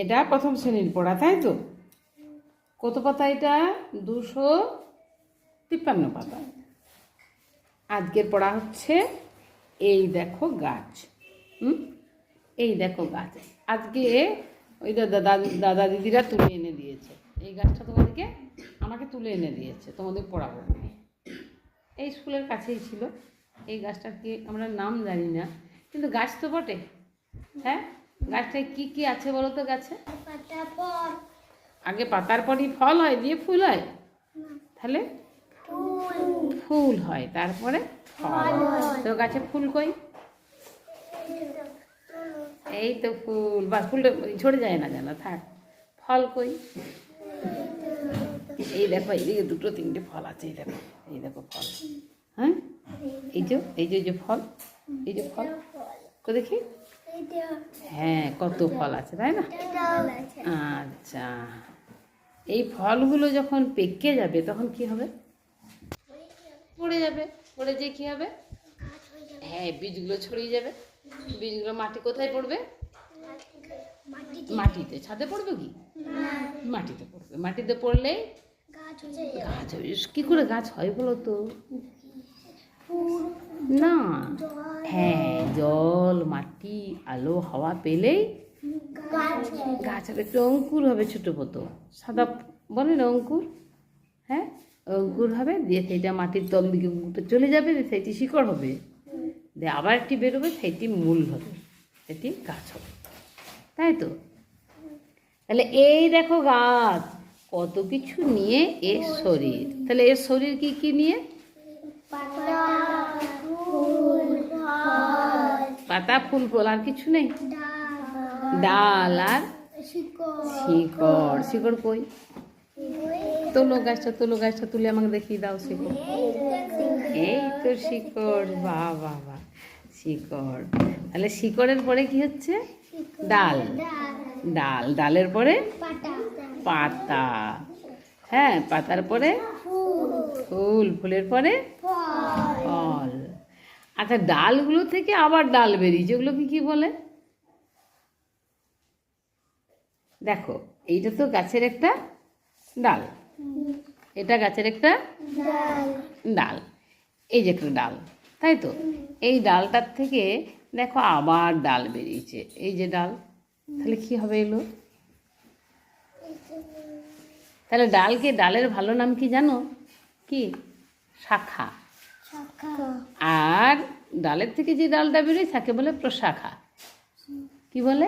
এটা প্রথম শ্রেণির পড়া, তাই তো? কত পাতা এটা? দুশো তিপ্পান্ন পাতা। আজকের পড়া হচ্ছে, এই দেখো গাছ। হুম? এই দেখো গাছ। আজকে ওই দাদা দাদা দিদিরা তুলে এনে দিয়েছে। এই গাছটা তোমাদেরকে আমাকে তুলে এনে দিয়েছে, তোমাদের পড়াবো। এই স্কুলের কাছেই ছিল। এই গাছটার কি আমরা নাম জানি না, কিন্তু গাছ তো বটে হ্যাঁ? গাছটায় কি কি আছে বলো তো গাছে আগে পাতার পরই ফল হয় দিয়ে ফুল হয়? তাহলে ফুল। হয় তারপরে ফল তো গাছে ফুল কই? এই তো ফুল। বা ফুলটা ঝরে যায় না যেন থাক। ফল কই? এই দেখো এইদিকে দুটো তিনটে ফল আছে এই দেখো এই দেখো ফল। হ্যাঁ? এই যে এই যে ফল এই যে ফল। তো দেখি? হ্যাঁ কত ফল আছে তাই না? আচ্ছা। এই ফলগুলো যখন পেকে যাবে তখন কি হবে? পড়ে যাবে। পড়ে যে কি হবে? হ্যাঁ বীজগুলো ছড়িয়ে যাবে। বীজগুলো মাটি কোথায় পড়বে? মাটি মাটিতে। ছাদে পড়বে কি? মাটিতে পড়বে। মাটিতে পড়লে গাছ হয়ে কি করে গাছ হয় বলো তো? না। হ্যাঁ জল মাটি। আলো, হাওয়া পেলেই গাছ হবে। একটু অঙ্কুর হবে ছোটো মতো। সাদা বলে না অঙ্কুর? হ্যাঁ? অঙ্কুর হবে, দিয়ে সেইটা মাটির তল দিকে চলে যাবে সেইটি শিকড় হবে। দিয়ে আবার একটি বেরোবে, সেইটি মূল হবে সেটি গাছ হবে। তাই তো? তাহলে এই দেখো গাছ, কত কিছু নিয়ে এর শরীর। তাহলে এর শরীর কি কি নিয়ে? পাতা ফুল ফল আর কিছু নেই? ডাল আর শিকড়। শিকড়। কই? তোলো গাছটা তোলো গাছটা তুলে আমাকে দেখিয়ে দাও শিকড়। এই তো শিকড় বাহ বাহ বাহ শিকড়। তাহলে শিকড়ের পরে কি হচ্ছে? ডাল। ডাল। ডাল। ডালের পরে? পাতা। হ্যাঁ পাতার পরে? ফুল। ফুল। ফুলের পরে? ফল। আচ্ছা ডালগুলো থেকে আবার ডাল বেরিয়েছে ওগুলোকে কি বলে? দেখো এইটা তো গাছের একটা ডাল। এটা গাছের একটা ডাল। এই যে একটা ডাল তাই তো? এই ডালটার থেকে দেখো আবার ডাল বেরিয়েছে। এই যে ডাল তাহলে কি হবে এলো? তাহলে ডালকে ডালের ভালো নাম কি জানো? কি? শাখা। শাখা। ডালের থেকে যে ডালটা বেরোয় তাকে বলে প্রশাখা। কি বলে?